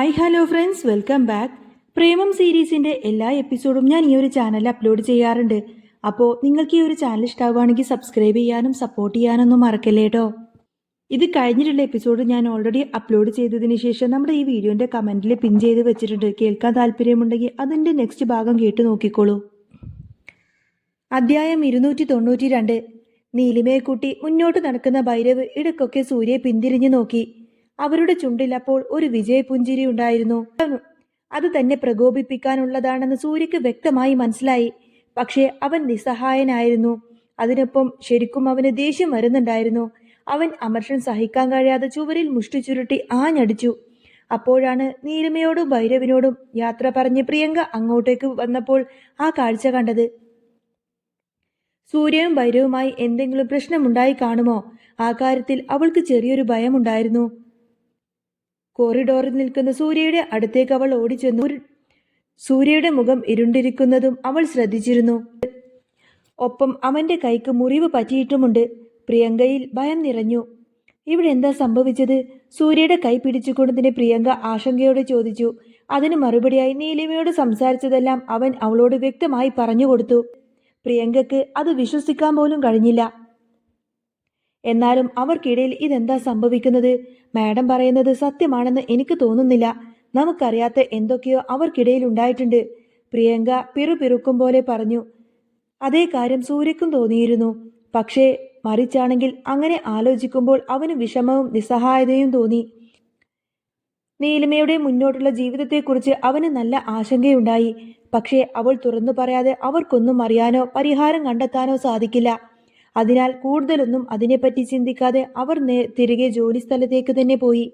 Hi hello friends welcome back Premam സീരീസിന്റെ എല്ലാ എപ്പിസോഡും ഞാൻ ഈ ഒരു ചാനലിൽ അപ്ലോഡ് ചെയ്യാറുണ്ട്. അപ്പോൾ നിങ്ങൾക്ക് ഈ ഒരു ചാനൽ ഇഷ്ടമാവുകയാണെങ്കിൽ സബ്സ്ക്രൈബ് ചെയ്യാനും സപ്പോർട്ട് ചെയ്യാനൊന്നും മറക്കല്ലേ കേട്ടോ ഇത് കഴിഞ്ഞിട്ടുള്ള എപ്പിസോഡ് ഞാൻ ഓൾറെഡി അപ്ലോഡ് ചെയ്തതിന് ശേഷം നമ്മുടെ ഈ വീഡിയോന്റെ കമന്റിൽ പിൻ ചെയ്ത് വെച്ചിട്ടുണ്ട്. കേൾക്കാൻ താല്പര്യമുണ്ടെങ്കിൽ അതിന്റെ നെക്സ്റ്റ് ഭാഗം കേട്ട് നോക്കിക്കോളൂ. അധ്യായം ഇരുന്നൂറ്റി തൊണ്ണൂറ്റി രണ്ട് നീലിമയെക്കുട്ടി മുന്നോട്ട് നടക്കുന്ന ഭൈരവ് ഇടയ്ക്കൊക്കെ സൂര്യയെ പിന്തിരിഞ്ഞു നോക്കി. അവരുടെ ചുണ്ടിൽ അപ്പോൾ ഒരു വിജയപുഞ്ചിരി ഉണ്ടായിരുന്നു. അത് തന്നെ പ്രകോപിപ്പിക്കാനുള്ളതാണെന്ന് സൂര്യക്ക് വ്യക്തമായി മനസ്സിലായി. പക്ഷേ അവൻ നിസ്സഹായനായിരുന്നു. അതിനൊപ്പം ശരിക്കും അവന് ദേഷ്യം വരുന്നുണ്ടായിരുന്നു. അവൻ അമർഷൻ സഹിക്കാൻ കഴിയാതെ ചുവരിൽ മുഷ്ടി ചുരുട്ടി ആഞ്ഞടിച്ചു. അപ്പോഴാണ് നീലിമയോടും ഭൈരവിനോടും യാത്ര പറഞ്ഞ് പ്രിയങ്ക അങ്ങോട്ടേക്ക് വന്നപ്പോൾ ആ കാഴ്ച കണ്ടത്. സൂര്യവും ഭൈരവുമായി എന്തെങ്കിലും പ്രശ്നമുണ്ടായി കാണുമോ? ആ കാര്യത്തിൽ അവൾക്ക് ചെറിയൊരു ഭയമുണ്ടായിരുന്നു. കോറിഡോറിൽ നിൽക്കുന്ന സൂര്യയുടെ അടുത്തേക്ക് അവൾ ഓടിച്ചെന്നു. സൂര്യയുടെ മുഖം ഇരുണ്ടിരിക്കുന്നതും അവൾ ശ്രദ്ധിച്ചിരുന്നു. ഒപ്പം അവന്റെ കൈക്ക് മുറിവ് പറ്റിയിട്ടുമുണ്ട്. പ്രിയങ്കയിൽ ഭയം നിറഞ്ഞു. ഇവിടെ എന്താ സംഭവിച്ചത്? സൂര്യയുടെ കൈ പിടിച്ചുകൊണ്ടതിന് പ്രിയങ്ക ആശങ്കയോടെ ചോദിച്ചു. അതിന് മറുപടിയായി നീലിമയോട് സംസാരിച്ചതെല്ലാം അവൻ അവളോട് വ്യക്തമായി പറഞ്ഞു കൊടുത്തു. പ്രിയങ്കക്ക് അത് വിശ്വസിക്കാൻ പോലും കഴിഞ്ഞില്ല. എന്നാലും അവർക്കിടയിൽ ഇതെന്താ സംഭവിക്കുന്നത്? മാഡം പറയുന്നത് സത്യമാണെന്ന് എനിക്ക് തോന്നുന്നില്ല. നമുക്കറിയാത്ത എന്തൊക്കെയോ അവർക്കിടയിൽ ഉണ്ടായിട്ടുണ്ട്. പ്രിയങ്ക പിറുപിറുക്കും പോലെ പറഞ്ഞു. അതേ കാര്യം സൂര്യക്കും തോന്നിയിരുന്നു. പക്ഷേ മറിച്ചാണെങ്കിൽ അങ്ങനെ ആലോചിക്കുമ്പോൾ അവന് വിഷമവും നിസ്സഹായതയും തോന്നി. നീലിമയുടെ മുന്നോട്ടുള്ള ജീവിതത്തെക്കുറിച്ച് അവന് നല്ല ആശങ്കയുണ്ടായി. പക്ഷേ അവൾ തുറന്നു പറയാതെ അവർക്കൊന്നും അറിയാനോ പരിഹാരം കണ്ടെത്താനോ സാധിക്കില്ല. അതിനാൽ കൂടുതലൊന്നും അതിനെപ്പറ്റി ചിന്തിക്കാതെ അവർ തിരികെ ജോലിസ്ഥലത്തേക്ക് തന്നെ പോയി.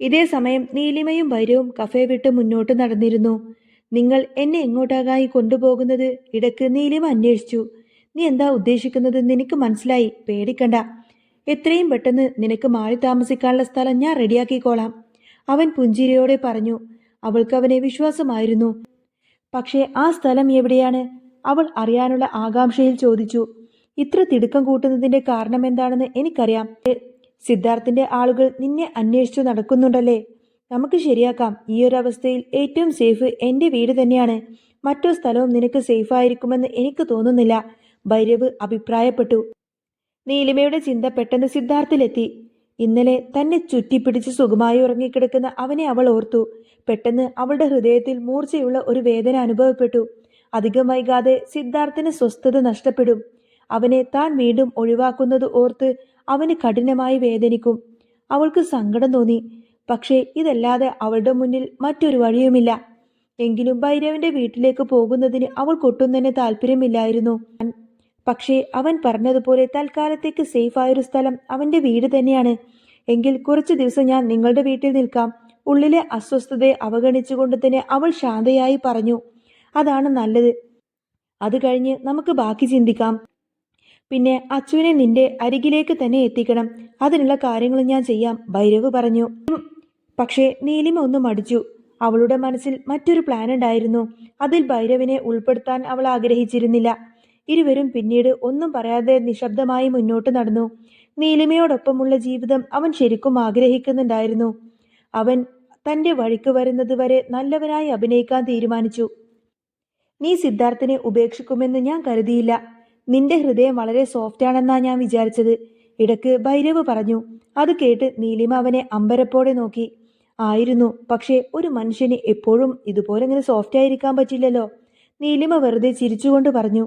ഇതേ സമയം നീലിമയും ഭൈരവും കഫേ വിട്ട് മുന്നോട്ട് നടന്നിരുന്നു. നിങ്ങൾ എന്നെ എങ്ങോട്ടാകായി കൊണ്ടുപോകുന്നത്? ഇടയ്ക്ക് നീലിമ അന്വേഷിച്ചു. നീ എന്താ ഉദ്ദേശിക്കുന്നത് നിനക്ക് മനസ്സിലായി. പേടിക്കണ്ട. എത്രയും പെട്ടെന്ന് നിനക്ക് മാറി താമസിക്കാനുള്ള സ്ഥലം ഞാൻ റെഡിയാക്കിക്കോളാം. അവൻ പുഞ്ചിരിയോടെ പറഞ്ഞു. അവൾക്ക് അവനെ വിശ്വാസമായിരുന്നു. പക്ഷേ ആ സ്ഥലം എവിടെയാണ്? അവൾ അറിയാനുള്ള ആകാംക്ഷയിൽ ചോദിച്ചു ഇത്ര തിടുക്കം കൂട്ടുന്നതിന്റെ കാരണം എന്താണെന്ന് എനിക്കറിയാം. സിദ്ധാർത്ഥിന്റെ ആളുകൾ നിന്നെ അന്വേഷിച്ചു നടക്കുന്നുണ്ടല്ലേ? നമുക്ക് ശരിയാക്കാം. ഈ ഒരു അവസ്ഥയിൽ ഏറ്റവും സേഫ് എന്റെ വീട് തന്നെയാണ്. മറ്റൊരു സ്ഥലവും നിനക്ക് സേഫ് ആയിരിക്കുമെന്ന് എനിക്ക് തോന്നുന്നില്ല. ഭൈരവ് അഭിപ്രായപ്പെട്ടു. നീലിമയുടെ ചിന്ത പെട്ടെന്ന് സിദ്ധാർത്ഥിലെത്തി. ഇന്നലെ തന്നെ ചുറ്റിപ്പിടിച്ച് സുഖമായി ഉറങ്ങിക്കിടക്കുന്ന അവനെ അവൾ ഓർത്തു. പെട്ടെന്ന് അവളുടെ ഹൃദയത്തിൽ മൂർച്ചയുള്ള ഒരു വേദന അനുഭവപ്പെട്ടു. അധികം വൈകാതെ സിദ്ധാർത്ഥിന് സ്വസ്ഥത നഷ്ടപ്പെടും. അവനെ താൻ വീണ്ടും ഒഴിവാക്കുന്നത് ഓർത്ത് അവന് കഠിനമായി വേദനിക്കും. അവൾക്ക് സങ്കടം തോന്നി. പക്ഷേ ഇതല്ലാതെ അവളുടെ മുന്നിൽ മറ്റൊരു വഴിയുമില്ല. എങ്കിലും ഭൈരവന്റെ വീട്ടിലേക്ക് പോകുന്നതിന് അവൾക്കൊട്ടും തന്നെ താല്പര്യമില്ലായിരുന്നു പക്ഷേ അവൻ പറഞ്ഞതുപോലെ തൽക്കാലത്തേക്ക് സേഫായൊരു സ്ഥലം അവന്റെ വീട് തന്നെയാണ്. എങ്കിൽ കുറച്ചു ദിവസം ഞാൻ നിങ്ങളുടെ വീട്ടിൽ നിൽക്കാം. ഉള്ളിലെ അസ്വസ്ഥതയെ അവഗണിച്ചുകൊണ്ട് തന്നെ അവൾ ശാന്തയായി പറഞ്ഞു. അതാണ് നല്ലത്. അത് കഴിഞ്ഞ് നമുക്ക് ബാക്കി ചിന്തിക്കാം. പിന്നെ അച്ചുവിനെ നിന്റെ അരികിലേക്ക് തന്നെ എത്തിക്കണം. അതിനുള്ള കാര്യങ്ങൾ ഞാൻ ചെയ്യാം ഭൈരവ് പറഞ്ഞു. പക്ഷേ നീലിമ ഒന്ന് മടിച്ചു. അവളുടെ മനസ്സിൽ മറ്റൊരു പ്ലാൻ ഉണ്ടായിരുന്നു. അതിൽ ഭൈരവിനെ ഉൾപ്പെടുത്താൻ അവൾ ആഗ്രഹിച്ചിരുന്നില്ല. ഇരുവരും പിന്നീട് ഒന്നും പറയാതെ നിശബ്ദമായി മുന്നോട്ട് നടന്നു. നീലിമയോടൊപ്പമുള്ള ജീവിതം അവൻ ശരിക്കും ആഗ്രഹിക്കുന്നുണ്ടായിരുന്നു. അവൻ തന്റെ വഴിക്ക് വരുന്നത് വരെ നല്ലവനായി അഭിനയിക്കാൻ തീരുമാനിച്ചു. നീ സിദ്ധാർത്ഥിനെ ഉപേക്ഷിക്കുമെന്ന് ഞാൻ കരുതിയില്ല. നിന്റെ ഹൃദയം വളരെ സോഫ്റ്റ് ആണെന്നാ ഞാൻ വിചാരിച്ചത്. ഇടയ്ക്ക് ഭൈരവ് പറഞ്ഞു അത് കേട്ട് നീലിമ അവനെ അമ്പരപ്പോടെ നോക്കി. ആയിരുന്നു പക്ഷേ ഒരു മനുഷ്യന് എപ്പോഴും ഇതുപോലെ ഇങ്ങനെ സോഫ്റ്റ് ആയിരിക്കാൻ പറ്റില്ലല്ലോ. നീലിമ വെറുതെ ചിരിച്ചുകൊണ്ട് പറഞ്ഞു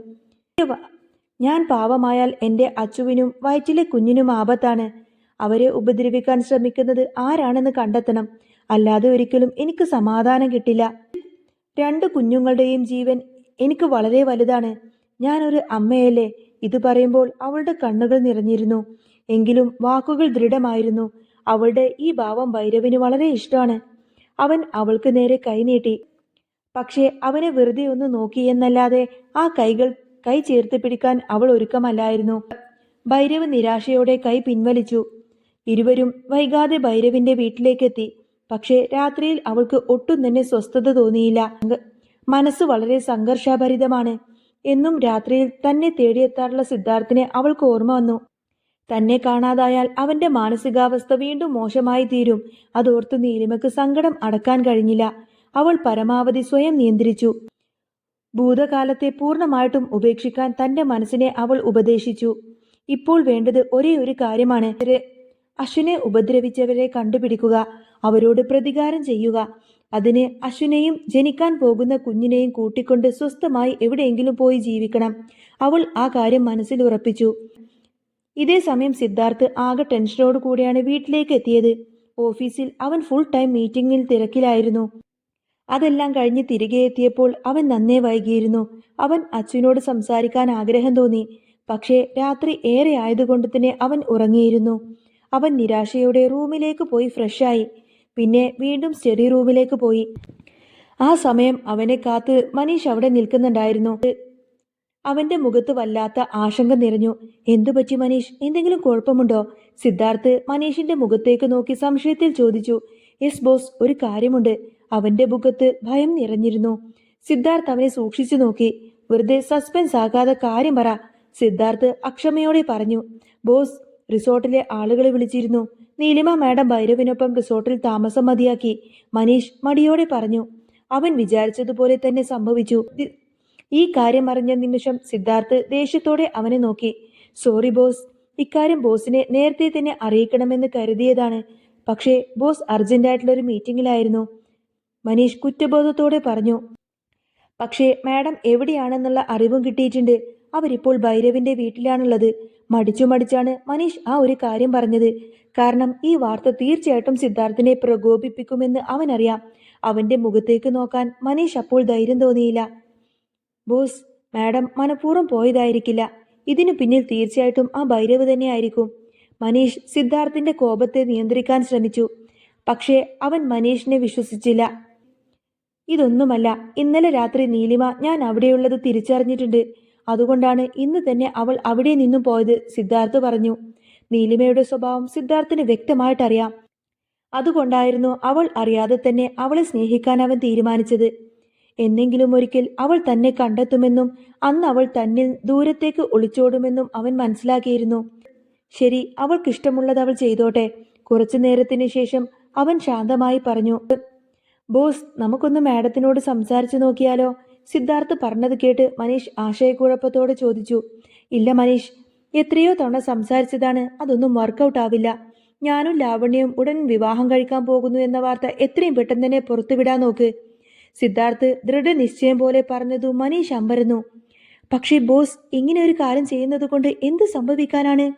ഞാൻ പാവമായാൽ എന്റെ അച്ചുവിനും വയറ്റിലെ കുഞ്ഞിനും ആപത്താണ്. അവരെ ഉപദ്രവിക്കാൻ ശ്രമിക്കുന്നത് ആരാണെന്ന് കണ്ടെത്തണം. അല്ലാതെ ഒരിക്കലും എനിക്ക് സമാധാനം കിട്ടില്ല. രണ്ട് കുഞ്ഞുങ്ങളുടെയും ജീവൻ എനിക്ക് വളരെ വലുതാണ്. ഞാനൊരു അമ്മയല്ലേ? ഇത് പറയുമ്പോൾ അവളുടെ കണ്ണുകൾ നിറഞ്ഞിരുന്നു. എങ്കിലും വാക്കുകൾ ദൃഢമായിരുന്നു. അവളുടെ ഈ ഭാവം ഭൈരവിന് വളരെ ഇഷ്ടമാണ്. അവൻ അവൾക്ക് നേരെ കൈനീട്ടി പക്ഷേ അവനെ വെറുതെ ഒന്ന് നോക്കിയെന്നല്ലാതെ ആ കൈകൾ കൈ ചേർത്ത് പിടിക്കാൻ അവൾ ഒരുക്കമല്ലായിരുന്നു. ഭൈരവ് നിരാശയോടെ കൈ പിൻവലിച്ചു. ഇരുവരും വൈകാതെ ഭൈരവിന്റെ വീട്ടിലേക്കെത്തി. പക്ഷേ രാത്രിയിൽ അവൾക്ക് ഒട്ടും തന്നെ സ്വസ്ഥത തോന്നിയില്ല. മനസ്സ് വളരെ സംഘർഷഭരിതമാണ്. എന്നും രാത്രിയിൽ തന്നെ തേടിയെത്താറുള്ള സിദ്ധാർത്ഥിനെ അവൾക്ക് ഓർമ്മ വന്നു. തന്നെ കാണാതായാൽ അവന്റെ മാനസികാവസ്ഥ വീണ്ടും മോശമായി തീരും. അതോർത്ത് നീലിമയ്ക്ക് സങ്കടം അടക്കാൻ കഴിഞ്ഞില്ല. അവൾ പരമാവധി സ്വയം നിയന്ത്രിച്ചു. ഭൂതകാലത്തെ പൂർണമായിട്ടും ഉപേക്ഷിക്കാൻ തന്റെ മനസ്സിനെ അവൾ ഉപദേശിച്ചു. ഇപ്പോൾ വേണ്ടത് ഒരേ ഒരു കാര്യമാണ്. അശ്വിനെ ഉപദ്രവിച്ചവരെ കണ്ടുപിടിക്കുക അവരോട് പ്രതികാരം ചെയ്യുക. അതിന് അശ്വിനെയും ജനിക്കാൻ പോകുന്ന കുഞ്ഞിനെയും കൂട്ടിക്കൊണ്ട് സ്വസ്ഥമായി എവിടെയെങ്കിലും പോയി ജീവിക്കണം. അവൾ ആ കാര്യം മനസ്സിൽ ഉറപ്പിച്ചു. ഇതേ സമയം സിദ്ധാർത്ഥ് ആകെ ടെൻഷനോട് കൂടിയാണ് വീട്ടിലേക്ക് എത്തിയത്. ഓഫീസിൽ അവൻ ഫുൾ ടൈം മീറ്റിംഗിൽ തിരക്കിലായിരുന്നു. അതെല്ലാം കഴിഞ്ഞ് തിരികെ എത്തിയപ്പോൾ അവൻ നന്നേ വൈകിയിരുന്നു. അവൻ അച്ഛനോട് സംസാരിക്കാൻ ആഗ്രഹം തോന്നി. പക്ഷേ രാത്രി ഏറെ ആയതുകൊണ്ട് തന്നെ അവൻ ഉറങ്ങിയിരുന്നു. അവൻ നിരാശയോടെ റൂമിലേക്ക് പോയി ഫ്രഷായി പിന്നെ വീണ്ടും സ്റ്റഡി റൂമിലേക്ക് പോയി. ആ സമയം അവനെ കാത്ത് മനീഷ് അവിടെ നിൽക്കുന്നുണ്ടായിരുന്നു. അവന്റെ മുഖത്ത് വല്ലാത്ത ആശങ്ക നിറഞ്ഞു. എന്തു പറ്റി മനീഷ്? എന്തെങ്കിലും കുഴപ്പമുണ്ടോ? സിദ്ധാർത്ഥ് മനീഷിന്റെ മുഖത്തേക്ക് നോക്കി സംശയത്തിൽ ചോദിച്ചു. യെസ് ബോസ് ഒരു കാര്യമുണ്ട്. അവന്റെ മുഖത്ത് ഭയം നിറഞ്ഞിരുന്നു. സിദ്ധാർത്ഥ് അവനെ സൂക്ഷിച്ചു നോക്കി. വെറുതെ സസ്പെൻസ് ആകാതെ കാര്യം പറ സിദ്ധാർത്ഥ് അക്ഷമയോടെ പറഞ്ഞു. ബോസ് റിസോർട്ടിലെ ആളുകളെ വിളിച്ചിരുന്നു. നീലിമ മാഡം ഭൈരവിനൊപ്പം റിസോർട്ടിൽ താമസം മതിയാക്കി. മനീഷ് മടിയോടെ പറഞ്ഞു അവൻ വിചാരിച്ചതുപോലെ തന്നെ സംഭവിച്ചു. ഈ കാര്യം അറിഞ്ഞ നിമിഷം സിദ്ധാർത്ഥ് ദേഷ്യത്തോടെ അവനെ നോക്കി. സോറി ബോസ് ഇക്കാര്യം ബോസിനെ നേരത്തെ തന്നെ അറിയിക്കണമെന്ന് കരുതിയതാണ്. പക്ഷേ ബോസ് അർജന്റായിട്ടുള്ള ഒരു മീറ്റിംഗിലായിരുന്നു. മനീഷ് കുറ്റബോധത്തോടെ പറഞ്ഞു പക്ഷേ മാഡം എവിടെയാണെന്നുള്ള അറിവും കിട്ടിയിട്ടുണ്ട്. അവരിപ്പോൾ ഭൈരവിന്റെ വീട്ടിലാണുള്ളത്. മടിച്ചു മടിച്ചാണ് മനീഷ് ആ ഒരു കാര്യം പറഞ്ഞത്. കാരണം ഈ വാർത്ത തീർച്ചയായിട്ടും സിദ്ധാർത്ഥിനെ പ്രകോപിപ്പിക്കുമെന്ന് അവനറിയാം. അവന്റെ മുഖത്തേക്ക് നോക്കാൻ മനീഷ് അപ്പോൾ ധൈര്യം തോന്നിയില്ല. ബോസ് മാഡം മനഃപൂർവം പോയതായിരിക്കില്ല. ഇതിനു പിന്നിൽ തീർച്ചയായിട്ടും ആ ഭൈരവ് തന്നെയായിരിക്കും. മനീഷ് സിദ്ധാർത്ഥിന്റെ കോപത്തെ നിയന്ത്രിക്കാൻ ശ്രമിച്ചു. പക്ഷേ അവൻ മനീഷിനെ വിശ്വസിച്ചില്ല. ഇതൊന്നുമല്ല ഇന്നലെ രാത്രി നീലിമ ഞാൻ അവിടെയുള്ളത് തിരിച്ചറിഞ്ഞിട്ടുണ്ട്. അതുകൊണ്ടാണ് ഇന്ന് തന്നെ അവൾ അവിടെ നിന്നും പോയത് സിദ്ധാർത്ഥ് പറഞ്ഞു. നീലിമയുടെ സ്വഭാവം സിദ്ധാർത്ഥിന് വ്യക്തമായിട്ടറിയാം. അതുകൊണ്ടായിരുന്നു അവൾ അറിയാതെ തന്നെ അവളെ സ്നേഹിക്കാൻ അവൻ തീരുമാനിച്ചത്. എന്നെങ്കിലും ഒരിക്കൽ അവൾ തന്നെ കണ്ടെത്തുമെന്നും അന്ന് അവൾ തന്നിൽ ദൂരത്തേക്ക് ഒളിച്ചോടുമെന്നും അവൻ മനസ്സിലാക്കിയിരുന്നു. ശരി അവൾക്കിഷ്ടമുള്ളത് അവൾ ചെയ്തോട്ടെ. കുറച്ചു നേരത്തിന് ശേഷം അവൻ ശാന്തമായി പറഞ്ഞു. ബോസ് നമുക്കൊന്ന് മാഡത്തിനോട് സംസാരിച്ചു നോക്കിയാലോ? സിദ്ധാർത്ഥ് പറഞ്ഞത് കേട്ട് മനീഷ് ആശയക്കുഴപ്പത്തോടെ ചോദിച്ചു ഇല്ല മനീഷ് എത്രയോ തവണ സംസാരിച്ചതാണ് അതൊന്നും വർക്കൗട്ട് ആവില്ല. ഞാനും ലാവണ്യവും ഉടൻ വിവാഹം കഴിക്കാൻ പോകുന്നു എന്ന വാർത്ത എത്രയും പെട്ടെന്ന് തന്നെ പുറത്തുവിടാൻ നോക്ക്. സിദ്ധാർത്ഥ് ദൃഢനിശ്ചയം പോലെ പറഞ്ഞതു മനീഷ് അമ്പരന്നു. പക്ഷേ ബോസ് ഇങ്ങനെ ഒരു കാര്യം ചെയ്യുന്നത് കൊണ്ട് എന്ത് സംഭവിക്കാനാണ്?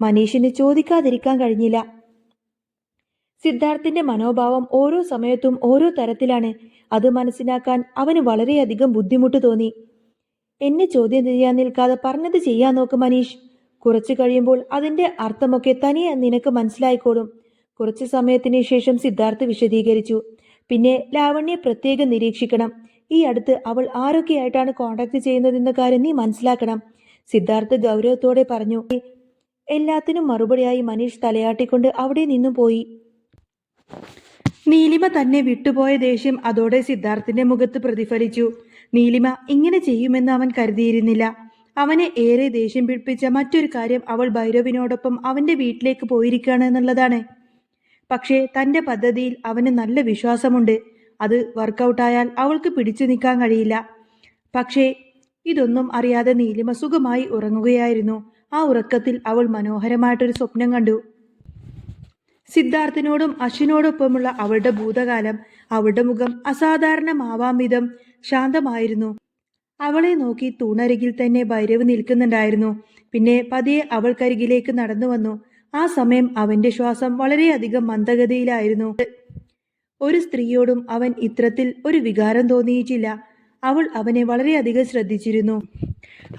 മനീഷിന് ചോദിക്കാതിരിക്കാൻ കഴിഞ്ഞില്ല. സിദ്ധാർത്ഥിന്റെ മനോഭാവം ഓരോ സമയത്തും ഓരോ തരത്തിലാണ്. അത് മനസ്സിലാക്കാൻ അവന് വളരെയധികം ബുദ്ധിമുട്ട് തോന്നി. എന്നെ ചോദ്യം ചെയ്യാൻ നിൽക്കാതെ പറഞ്ഞത് ചെയ്യാൻ നോക്ക് മനീഷ്. കുറച്ചു കഴിയുമ്പോൾ അതിന്റെ അർത്ഥമൊക്കെ തനിയെ നിനക്ക് മനസ്സിലായിക്കോളും. കുറച്ചു സമയത്തിന് ശേഷം സിദ്ധാർത്ഥ് വിശദീകരിച്ചു. പിന്നെ ലാവണ്യെ പ്രത്യേകം നിരീക്ഷിക്കണം. ഈ അടുത്ത് അവൾ ആരൊക്കെയായിട്ടാണ് കോണ്ടാക്ട് ചെയ്യുന്നതെന്ന കാര്യം നീ മനസ്സിലാക്കണം. സിദ്ധാർത്ഥ് ഗൗരവത്തോടെ പറഞ്ഞു. എല്ലാത്തിനും മറുപടിയായി മനീഷ് തലയാട്ടിക്കൊണ്ട് അവിടെ നിന്നും പോയി. നീലിമ തന്നെ വിട്ടുപോയ ദേഷ്യം അതോടെ സിദ്ധാർത്ഥിന്റെ മുഖത്ത് പ്രതിഫലിച്ചു. നീലിമ ഇങ്ങനെ ചെയ്യുമെന്ന് അവൻ കരുതിയിരുന്നില്ല. അവനെ ഏറെ ദേഷ്യം പിടിപ്പിച്ച മറ്റൊരു കാര്യം അവൾ ഭൈരവിനോടൊപ്പം അവന്റെ വീട്ടിലേക്ക് പോയിരിക്കുകയാണ് എന്നുള്ളതാണ്. പക്ഷേ തന്റെ പദ്ധതിയിൽ അവന് നല്ല വിശ്വാസമുണ്ട്. അത് വർക്കൗട്ടായാൽ അവൾക്ക് പിടിച്ചു നിൽക്കാൻ കഴിയില്ല. പക്ഷേ ഇതൊന്നും അറിയാതെ നീലിമ സുഖമായി ഉറങ്ങുകയായിരുന്നു. ആ ഉറക്കത്തിൽ അവൾ മനോഹരമായിട്ടൊരു സ്വപ്നം കണ്ടു. സിദ്ധാർത്ഥിനോടും അശ്വിനോടൊപ്പമുള്ള അവളുടെ ഭൂതകാലം അവളുടെ മുഖം അസാധാരണമാവാം വിധം ശാന്തമായിരുന്നു. അവളെ നോക്കി തൂണരികിൽ തന്നെ ഭൈരവ് നിൽക്കുന്നുണ്ടായിരുന്നു. പിന്നെ പതിയെ അവൾക്കരികിലേക്ക് നടന്നു വന്നു. ആ സമയം അവന്റെ ശ്വാസം വളരെയധികം മന്ദഗതിയിലായിരുന്നു. ഒരു സ്ത്രീയോടും അവൻ ഇത്തരത്തിൽ ഒരു വികാരം തോന്നിയിട്ടില്ല. അവൾ അവനെ വളരെയധികം ശ്രദ്ധിച്ചിരുന്നു.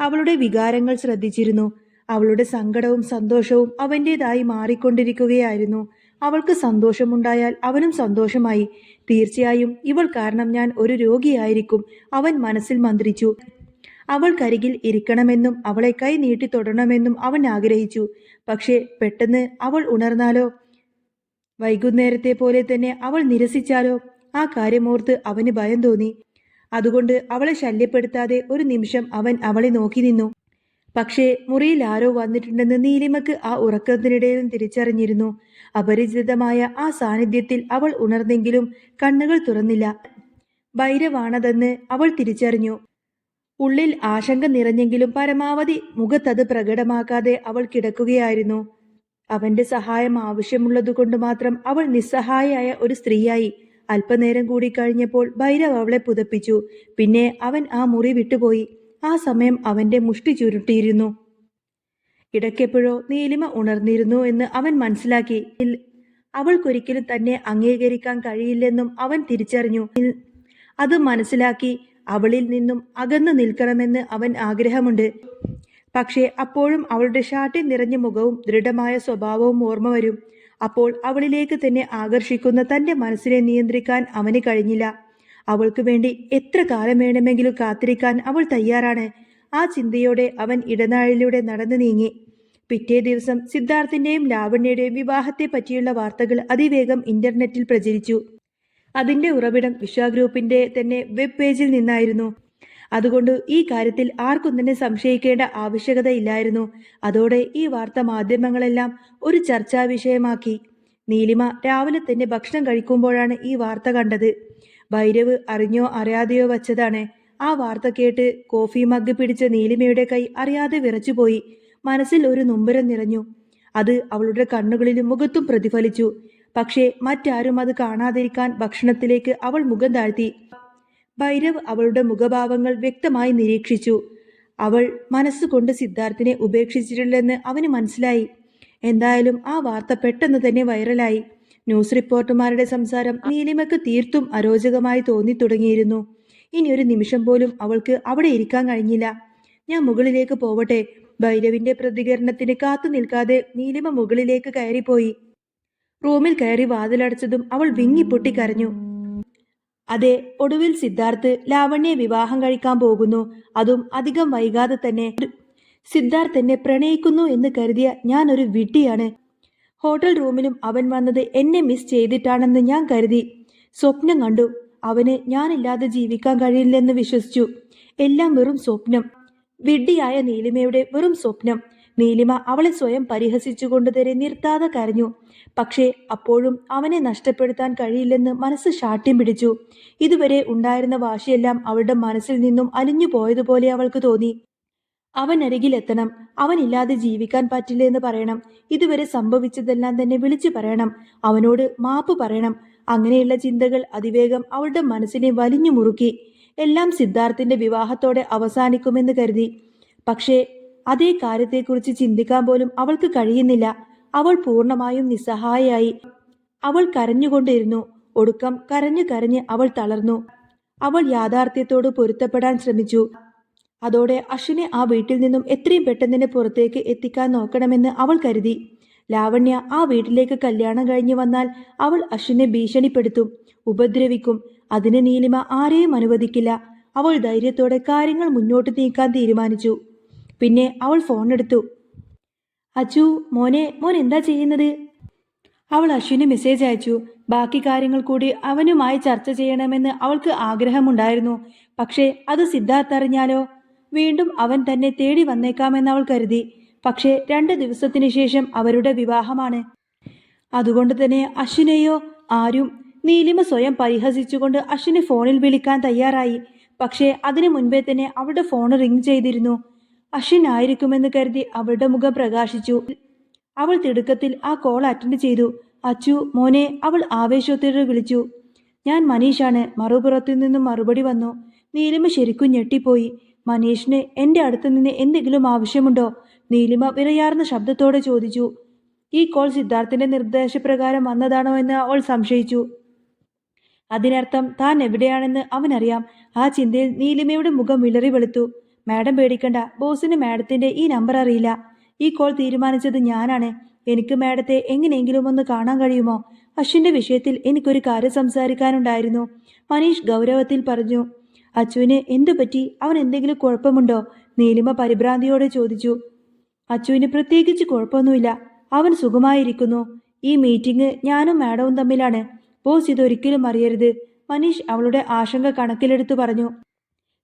അവളുടെ വികാരങ്ങൾ ശ്രദ്ധിച്ചിരുന്നു. അവളുടെ സങ്കടവും സന്തോഷവും അവന്റെതായി മാറിക്കൊണ്ടിരിക്കുകയായിരുന്നു. അവൾക്ക് സന്തോഷമുണ്ടായാൽ അവനും സന്തോഷമായി. തീർച്ചയായും ഇവൾ കാരണം ഞാൻ ഒരു രോഗിയായിരിക്കും അവൻ മനസ്സിൽ മന്ത്രിച്ചു. അവൾക്കരികിൽ ഇരിക്കണമെന്നും അവളെ കൈ നീട്ടി തൊടണമെന്നും അവൻ ആഗ്രഹിച്ചു. പക്ഷേ പെട്ടെന്ന് അവൾ ഉണർന്നാലോ? വൈകുന്നേരത്തെ പോലെ തന്നെ അവൾ നിരസിച്ചാലോ? ആ കാര്യമോർത്ത് അവന് ഭയം തോന്നി. അതുകൊണ്ട് അവളെ ശല്യപ്പെടുത്താതെ ഒരു നിമിഷം അവൻ അവളെ നോക്കി നിന്നു. പക്ഷേ മുറിയിൽ ആരോ വന്നിട്ടുണ്ടെന്ന് നീലിമക്ക് ആ ഉറക്കത്തിനിടയിലും തിരിച്ചറിഞ്ഞിരുന്നു. അപരിചിതമായ ആ സാന്നിധ്യത്തിൽ അവൾ ഉണർന്നെങ്കിലും കണ്ണുകൾ തുറന്നില്ല. ഭൈരവാണതെന്ന് അവൾ തിരിച്ചറിഞ്ഞു. ഉള്ളിൽ ആശങ്ക നിറഞ്ഞെങ്കിലും പരമാവധി മുഖത്തത് പ്രകടമാക്കാതെ അവൾ കിടക്കുകയായിരുന്നു. അവന്റെ സഹായം ആവശ്യമുള്ളതുകൊണ്ട് മാത്രം അവൾ നിസ്സഹായയായ ഒരു സ്ത്രീയായി. അല്പനേരം കൂടി കഴിഞ്ഞപ്പോൾ ഭൈരവ് അവളെ പുതപ്പിച്ചു. പിന്നെ അവൻ ആ മുറി വിട്ടുപോയി. ആ സമയം അവന്റെ മുഷ്ടി ചുരുട്ടിയിരുന്നു. ഇടയ്ക്കെപ്പോഴോ നീലിമ ഉണർന്നിരുന്നു എന്ന് അവൻ മനസ്സിലാക്കി. അവൾക്കൊരിക്കലും തന്നെ അംഗീകരിക്കാൻ കഴിയില്ലെന്നും അവൻ തിരിച്ചറിഞ്ഞു. അത് മനസ്സിലാക്കി അവളിൽ നിന്നും അകന്നു നിൽക്കണമെന്ന് അവൻ ആഗ്രഹമുണ്ട്. പക്ഷേ അപ്പോഴും അവളുടെ ഷാട്ടി നിറഞ്ഞ മുഖവും ദൃഢമായ സ്വഭാവവും ഓർമ്മ വരും. അപ്പോൾ അവളിലേക്ക് തന്നെ ആകർഷിക്കുന്ന തന്റെ മനസ്സിനെ നിയന്ത്രിക്കാൻ അവന് കഴിഞ്ഞില്ല. അവൾക്ക് വേണ്ടി എത്ര കാലം വേണമെങ്കിലും കാത്തിരിക്കാൻ അവൾ തയ്യാറാണ്. ആ ചിന്തയോടെ അവൻ ഇടനാഴിലൂടെ നടന്നു നീങ്ങി. പിറ്റേ ദിവസം സിദ്ധാർത്ഥിന്റെയും ലാവണ്യയുടെയും വിവാഹത്തെ പറ്റിയുള്ള വാർത്തകൾ അതിവേഗം ഇന്റർനെറ്റിൽ പ്രചരിച്ചു. അതിന്റെ ഉറവിടം വിശ്വ ഗ്രൂപ്പിന്റെ തന്നെ വെബ് പേജിൽ നിന്നായിരുന്നു. അതുകൊണ്ട് ഈ കാര്യത്തിൽ ആർക്കും തന്നെ സംശയിക്കേണ്ട ആവശ്യകതയില്ലായിരുന്നു. അതോടെ ഈ വാർത്ത മാധ്യമങ്ങളെല്ലാം ഒരു ചർച്ചാ വിഷയമാക്കി. നീലിമ രാവിലെ തന്നെ ഭക്ഷണം കഴിക്കുമ്പോഴാണ് ഈ വാർത്ത കണ്ടത്. ഭൈരവ് അറിഞ്ഞോ അറിയാതെയോ വച്ചതാണ്. ആ വാർത്ത കേട്ട് കോഫി മഗ് പിടിച്ച നീലിമയുടെ കൈ അറിയാതെ വിറച്ചുപോയി. മനസ്സിൽ ഒരു നുമ്പരം നിറഞ്ഞു. അത് അവളുടെ കണ്ണുകളിലും മുഖത്തും പ്രതിഫലിച്ചു. പക്ഷേ മറ്റാരും അത് കാണാതിരിക്കാൻ ഭക്ഷണത്തിലേക്ക് അവൾ മുഖം താഴ്ത്തി. ഭൈരവ് അവളുടെ മുഖഭാവങ്ങൾ വ്യക്തമായി നിരീക്ഷിച്ചു. അവൾ മനസ്സുകൊണ്ട് സിദ്ധാർത്ഥിനെ ഉപേക്ഷിച്ചിട്ടില്ലെന്ന് അവന് മനസ്സിലായി. എന്തായാലും ആ വാർത്ത പെട്ടെന്ന് തന്നെ വൈറലായി. ന്യൂസ് റിപ്പോർട്ടർമാരുടെ സംസാരം നീലിമയ്ക്ക് തീർത്തും അരോചകമായി തോന്നി തുടങ്ങിയിരുന്നു ഇനി ഒരു നിമിഷം പോലും അവൾക്ക് അവിടെ ഇരിക്കാൻ കഴിഞ്ഞില്ല. ഞാൻ മുകളിലേക്ക് പോവട്ടെ. ഭൈരവിന്റെ പ്രതികരണത്തിന് കാത്തു നിൽക്കാതെ നീലിമ മുകളിലേക്ക് കയറിപ്പോയി. റൂമിൽ കയറി വാതിലടച്ചതും അവൾ വിങ്ങിപ്പൊട്ടി കരഞ്ഞു. അതെ ഒടുവിൽ സിദ്ധാർത്ഥ് ലാവണ്യെ വിവാഹം കഴിക്കാൻ പോകുന്നു. അതും അധികം വൈകാതെ തന്നെ. സിദ്ധാർത്ഥ് എന്നെ പ്രണയിക്കുന്നു എന്ന് കരുതിയ ഞാൻ ഒരു വിഡ്ഢിയാണ്. ഹോട്ടൽ റൂമിലും അവൻ വന്നത് എന്നെ മിസ് ചെയ്തിട്ടാണെന്ന് ഞാൻ കരുതി. സ്വപ്നം കണ്ടു. അവന് ഞാനില്ലാതെ ജീവിക്കാൻ കഴിയില്ലെന്ന് വിശ്വസിച്ചു. എല്ലാം വെറും സ്വപ്നം. വിഡ്ഢിയായ നീലിമയുടെ വെറും സ്വപ്നം. നീലിമ അവളെ സ്വയം പരിഹസിച്ചുകൊണ്ട് തന്നെ നിർത്താതെ കരഞ്ഞു. പക്ഷേ അപ്പോഴും അവനെ നഷ്ടപ്പെടുത്താൻ കഴിയില്ലെന്ന് മനസ്സ് ശാഠ്യം പിടിച്ചു. ഇതുവരെ ഉണ്ടായിരുന്ന വാശിയെല്ലാം അവളുടെ മനസ്സിൽ നിന്നും അലിഞ്ഞു പോയതുപോലെ അവൾക്ക് തോന്നി. അവൻ അരികിലെത്തണം. അവനില്ലാതെ ജീവിക്കാൻ പറ്റില്ല എന്ന് പറയണം. ഇതുവരെ സംഭവിച്ചതെല്ലാം തന്നെ വിളിച്ചു പറയണം. അവനോട് മാപ്പ് പറയണം. അങ്ങനെയുള്ള ചിന്തകൾ അതിവേഗം അവളുടെ മനസ്സിനെ വലിഞ്ഞു മുറുക്കി. എല്ലാം സിദ്ധാർത്ഥിന്റെ വിവാഹത്തോടെ അവസാനിക്കുമെന്ന് കരുതി. പക്ഷേ അതേ കാര്യത്തെക്കുറിച്ച് ചിന്തിക്കാൻ പോലും അവൾക്ക് കഴിയുന്നില്ല. അവൾ പൂർണമായും നിസ്സഹായയായി. അവൾ കരഞ്ഞുകൊണ്ടിരുന്നു. ഒടുക്കം കരഞ്ഞു കരഞ്ഞ് അവൾ തളർന്നു. അവൾ യാഥാർത്ഥ്യത്തോട് പൊരുത്തപ്പെടാൻ ശ്രമിച്ചു. അതോടെ അശ്വിനെ ആ വീട്ടിൽ നിന്നും എത്രയും പെട്ടെന്ന് പുറത്തേക്ക് എത്തിക്കാൻ നോക്കണമെന്ന് അവൾ കരുതി. ലാവണ്യ ആ വീട്ടിലേക്ക് കല്യാണം കഴിഞ്ഞു വന്നാൽ അവൾ അശ്വിനെ ഭീഷണിപ്പെടുത്തും ഉപദ്രവിക്കും. അതിന് നീലിമ ആരെയും അനുവദിക്കില്ല. അവൾ ധൈര്യത്തോടെ കാര്യങ്ങൾ മുന്നോട്ട് നീക്കാൻ തീരുമാനിച്ചു. പിന്നെ അവൾ ഫോൺ എടുത്തു. അച്ചു മോനെ മോൻ എന്താ ചെയ്യുന്നത്? അവൾ അശ്വിന് മെസ്സേജ് അയച്ചു. ബാക്കി കാര്യങ്ങൾ കൂടി അവനുമായി ചർച്ച ചെയ്യണമെന്ന് അവൾക്ക് ആഗ്രഹമുണ്ടായിരുന്നു. പക്ഷേ അത് സിദ്ധാർത്ഥ് അറിഞ്ഞാലോ? വീണ്ടും അവൻ തന്നെ തേടി വന്നേക്കാമെന്ന് അവൾ കരുതി. പക്ഷേ രണ്ട് ദിവസത്തിനു ശേഷം അവരുടെ വിവാഹമാണ്. അതുകൊണ്ട് തന്നെ അശ്വിനെയോ ആരും നീലിമ സ്വയം പരിഹസിച്ചുകൊണ്ട് അശ്വിനെ ഫോണിൽ വിളിക്കാൻ തയ്യാറായി. പക്ഷേ അതിനു മുൻപേ തന്നെ അവളുടെ ഫോൺ റിംഗ് ചെയ്തിരുന്നു. അശ്വിൻ ആയിരിക്കുമെന്ന് കരുതി അവളുടെ മുഖം പ്രകാശിച്ചു. അവൾ തിടുക്കത്തിൽ ആ കോൾ അറ്റൻഡ് ചെയ്തു. അച്ചു മോനെ അവൾ ആവേശത്തോടെ വിളിച്ചു. ഞാൻ മനീഷാണ്. മറുപുറത്തു നിന്നും മറുപടി വന്നു. നീലിമ ശരിക്കും ഞെട്ടിപ്പോയി. മനീഷിന് എന്റെ അടുത്ത് നിന്ന് എന്തെങ്കിലും ആവശ്യമുണ്ടോ? നീലിമ വിറയാർന്ന ശബ്ദത്തോടെ ചോദിച്ചു. ഈ കോൾ സിദ്ധാർത്ഥിന്റെ നിർദ്ദേശപ്രകാരം വന്നതാണോ എന്ന് അവൾ സംശയിച്ചു. അതിനർത്ഥം താൻ എവിടെയാണെന്ന് അവനറിയാം. ആ ചിന്തയിൽ നീലിമയുടെ മുഖം വിളറി വെളുത്തു. മാഡം പേടിക്കണ്ട. ബോസിന് മാഡത്തിന്റെ ഈ നമ്പർ അറിയില്ല. ഈ കോൾ തീരുമാനിച്ചത് ഞാനാണ്. എനിക്ക് മാഡത്തെ എങ്ങനെയെങ്കിലും ഒന്ന് കാണാൻ കഴിയുമോ? അശ്വിന്റെ വിഷയത്തിൽ എനിക്കൊരു കാര്യം സംസാരിക്കാനുണ്ടായിരുന്നു. മനീഷ് ഗൗരവത്തിൽ പറഞ്ഞു. അച്ചുവിന് എന്തു പറ്റി അവൻ എന്തെങ്കിലും കുഴപ്പമുണ്ടോ? നീലിമ പരിഭ്രാന്തിയോടെ ചോദിച്ചു. അച്ചുവിന് പ്രത്യേകിച്ച് കുഴപ്പമൊന്നുമില്ല. അവൻ സുഖമായിരിക്കുന്നു. ഈ മീറ്റിംഗ് ഞാനും മാഡവും തമ്മിലാണ്. ബോസ് ഇതൊരിക്കലും അറിയരുത്. മനീഷ് അവളുടെ ആശങ്ക കണക്കിലെടുത്തു പറഞ്ഞു.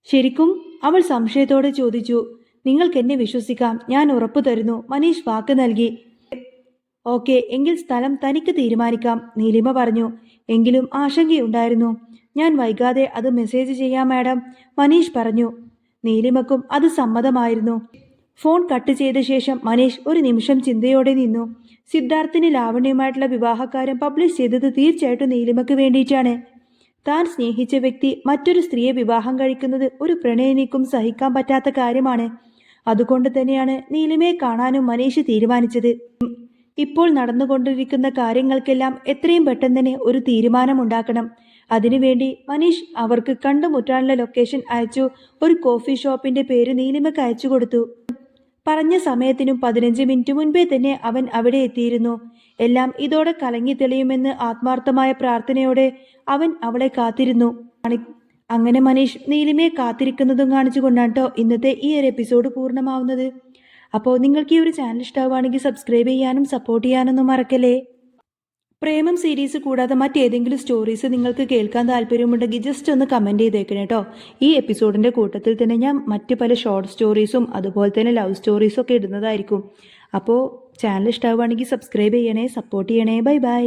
ശരിക്കും അവൾ സംശയത്തോടെ ചോദിച്ചു. നിങ്ങൾക്ക് എന്നെ വിശ്വസിക്കാം. ഞാൻ ഉറപ്പു തരുന്നു. മനീഷ് വാക്ക് നൽകി. ഓക്കെ എങ്കിൽ സ്ഥലം തനിക്ക് തീരുമാനിക്കാം. നീലിമ പറഞ്ഞു. എങ്കിലും ആശങ്കയുണ്ടായിരുന്നു. ഞാൻ വൈകാതെ അത് മെസ്സേജ് ചെയ്യാം മാഡം മനീഷ് പറഞ്ഞു. നീലിമക്കും അത് സമ്മതമായിരുന്നു. ഫോൺ കട്ട് ചെയ്ത ശേഷം മനീഷ് ഒരു നിമിഷം ചിന്തയോടെ നിന്നു. സിദ്ധാർത്ഥിന് ലാവണ്യമായിട്ടുള്ള വിവാഹക്കാരം പബ്ലിഷ് ചെയ്തത് തീർച്ചയായിട്ടും നീലിമക്ക് വേണ്ടിയിട്ടാണ്. താൻ സ്നേഹിച്ച വ്യക്തി മറ്റൊരു സ്ത്രീയെ വിവാഹം കഴിക്കുന്നത് ഒരു പ്രണയനിക്കും സഹിക്കാൻ പറ്റാത്ത കാര്യമാണ്. അതുകൊണ്ട് തന്നെയാണ് നീലിമയെ കാണാനും മനീഷ് തീരുമാനിച്ചത്. ഇപ്പോൾ നടന്നുകൊണ്ടിരിക്കുന്ന കാര്യങ്ങൾക്കെല്ലാം എത്രയും പെട്ടെന്ന് തന്നെ ഒരു തീരുമാനമുണ്ടാക്കണം. അതിനുവേണ്ടി മനീഷ് അവർക്ക് കണ്ടുമുട്ടാനുള്ള ലൊക്കേഷൻ അയച്ചു. ഒരു കോഫി ഷോപ്പിന്റെ പേര് നീലിമയ്ക്ക് അയച്ചു കൊടുത്തു. പറഞ്ഞ സമയത്തിനും പതിനഞ്ച് മിനിറ്റ് മുൻപേ തന്നെ അവൻ അവിടെ എത്തിയിരുന്നു. എല്ലാം ഇതോടെ കലങ്ങി തെളിയുമെന്ന് ആത്മാർത്ഥമായ പ്രാർത്ഥനയോടെ അവൻ അവളെ കാത്തിരുന്നു. അങ്ങനെ മനീഷ് നീലിമയെ കാത്തിരിക്കുന്നതും കാണിച്ചുകൊണ്ടാണ് കേട്ടോ ഇന്നത്തെ ഈ ഒരു എപ്പിസോഡ് പൂർണമാവുന്നത്. അപ്പോൾ നിങ്ങൾക്ക് ഈ ഒരു ചാനൽ ഇഷ്ടമാവുകയാണെങ്കിൽ സബ്സ്ക്രൈബ് ചെയ്യാനും സപ്പോർട്ട് ചെയ്യാനൊന്നും മറക്കല്ലേ? പ്രേമം സീരീസ് കൂടാതെ മറ്റേതെങ്കിലും സ്റ്റോറീസ് നിങ്ങൾക്ക് കേൾക്കാൻ താല്പര്യമുണ്ടെങ്കിൽ ജസ്റ്റ് ഒന്ന് കമന്റ് ചെയ്തേക്കണം കേട്ടോ ഈ എപ്പിസോഡിന്റെ കൂട്ടത്തിൽ തന്നെ ഞാൻ മറ്റ് പല ഷോർട്ട് സ്റ്റോറീസും അതുപോലെ തന്നെ ലവ് സ്റ്റോറീസും ഒക്കെ ഇടുന്നതായിരിക്കും. അപ്പോൾ ചാനൽ ഇഷ്ടമാവുകയാണെങ്കിൽ സബ്സ്ക്രൈബ് ചെയ്യണേ സപ്പോർട്ട് ചെയ്യണേ. Bye bye